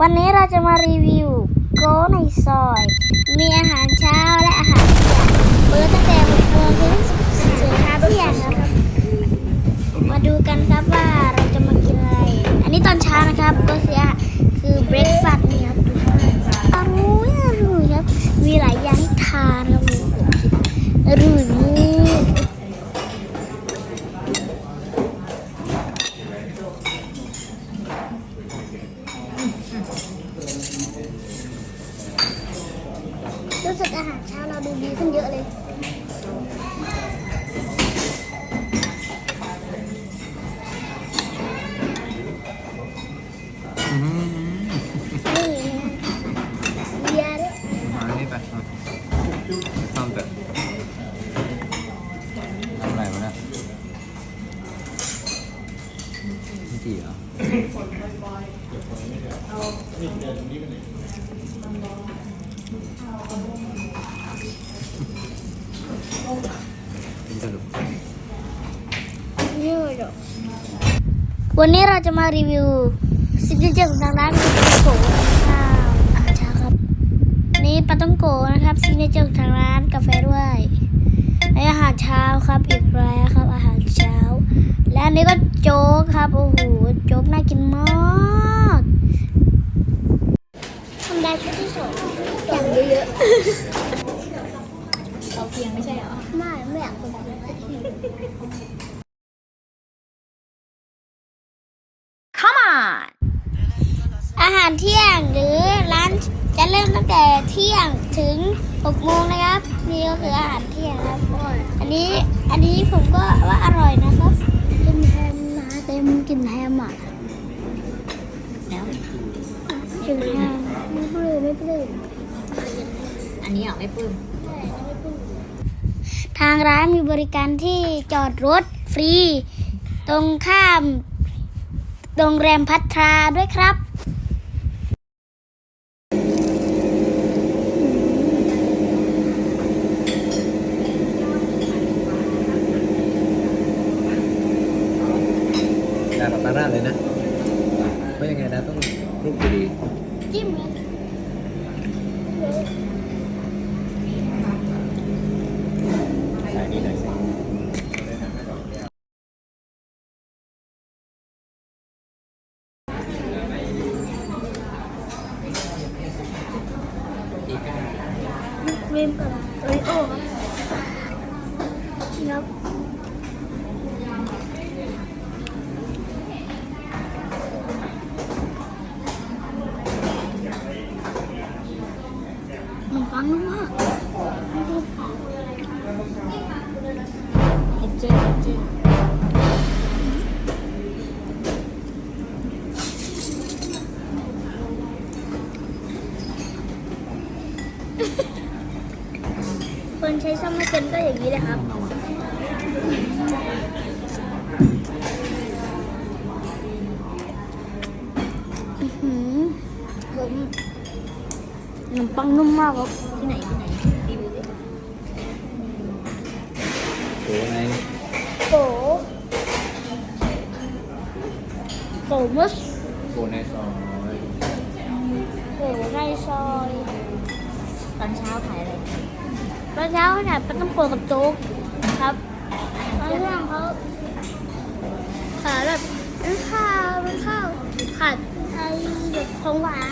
วันนี้เราจะมารีวิวโกในซอย มีอาหารเช้าและอาหารเย็นเปิดตั้งแต่6โมงถึง10เที่ยงครับ มาดูกันครับว่าเราจะมากินอะไร อันนี้ตอนเช้านะครับก็คือคือเบรคฟาสต์นี่ครับดูอร่อยอร่อยครับ มีหลายอย่างให้ทานครับผมอร่อยมาก รู้สึกอาหารเช้าเราดูดีขึ้นเยอะเลยอืมนี่เบียร์ด้วยมานี่ไปมาทำแต่ทำอะไรวะเนี่ยไม่จีเหรอเป็นสรุป นี่เลย วันนี้เราจะมารีวิวซิกเนเจอร์ของทางร้านปาต้องโกะข้าวอาหารเช้าครับ นี่ปาต้องโกะนะครับซิกเนเจอร์ของทางร้านกาแฟด้วยและอาหารเช้าครับอีกแล้วครับ อาหารเช้า และอันนี้ก็โจ๊กครับโอ้โหโจ๊กน่ากินมากทำได้ชุดที่สองอย่างเยอะเราเพียงไม่ใช่เหรอๆไม่ไม่อยากเป็น Come หารเที่ยงหรือร้านจะเริ่มตั้งแต่เที่ยงถึง6โมงนะครับ นี่ก็คืออาหารเที่ยงครับอันนี้อันนี้ผมก็ว่าอร่อยนะครับกินแฮมนะเต็มกินแฮมอะแล้วกินแฮมไม่ปลื้มไม่ปลื้มอันนี้เหรอไม่ปลื้มทางร้านมีบริการที่จอดรถฟรี ตรงข้ามโรงแรมพัทราด้วยครับ ได้แบบน่าเลยนะเพราะยังไงนะต้องรูปดีจิ้มเลยๆใส่นี่หน่อยสิเรียมกับโอริโอ้ครับ ฟังนุ่มมากเอ็นเจอร์เอ็นเจอร์คนใช้ซ่อมไม่เป็นก็อย่างนี้แหละครับอือหือผม ขนมปังนุ่มมากครับที่ไหนที่ไหนรีวิวดิโอ้ไงโกโกมุสโอ้ในซอยโกในซอยตอนเช้าขายอะไรตอนเช้าเขาขายปลาต้องโกะกับโจ๊กครับตอนเที่ยงเขาขายแบบข้าวข้าวผัดไทยแบบของหวาน